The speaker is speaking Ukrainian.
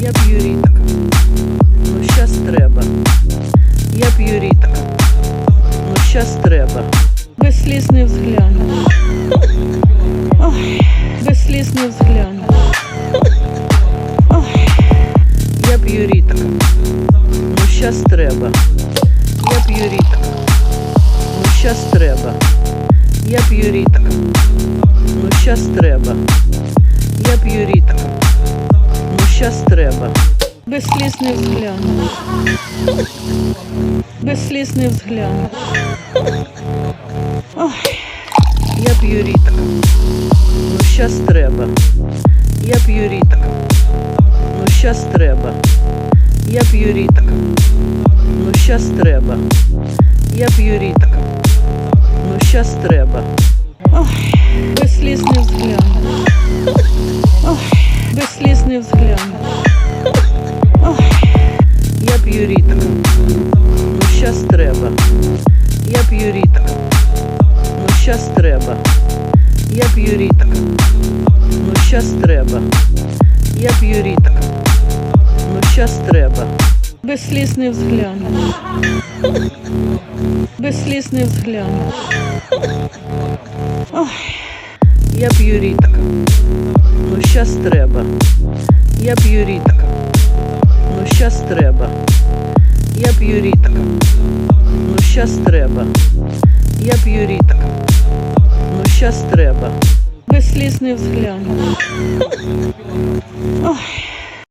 Я п'ю рідко. Ну, щас треба. Я п'ю рідко. Ну, щас треба. Без сліз не взгляну. Ой, без сліз не взгляну. Ой, я п'ю рідко. Ну, щас треба. Я п'ю рідко. Ну, щас треба. Я п'ю рідко. Ну, щас треба. Я п'ю рідко. Щас треба. Без сліз не взгляну. Без сліз не. Ой, я п'ю рідко. Ну, щас треба. Я п'ю рідко. Ну, щас треба. Я п'ю рідко. Ну, щас треба. Я п'ю рідко. Ну, щас треба. Ой, я п'ю рідко. Ну, щас треба. Я п'ю рідко. Ну, щас треба. Я п'ю рідко. Ну, щас треба. Я п'ю рідко. Ну, щас треба. Без сліз не взгляну. Без сліз не взгляну. Ой, я п'ю рідко. Ну, щас треба. Я п'ю рідко. Ну, щас треба. Я п'ю рідко. Ну, щас треба. Я п'ю рідко. Ну, щас треба. Без сліз не взгляну. Ой,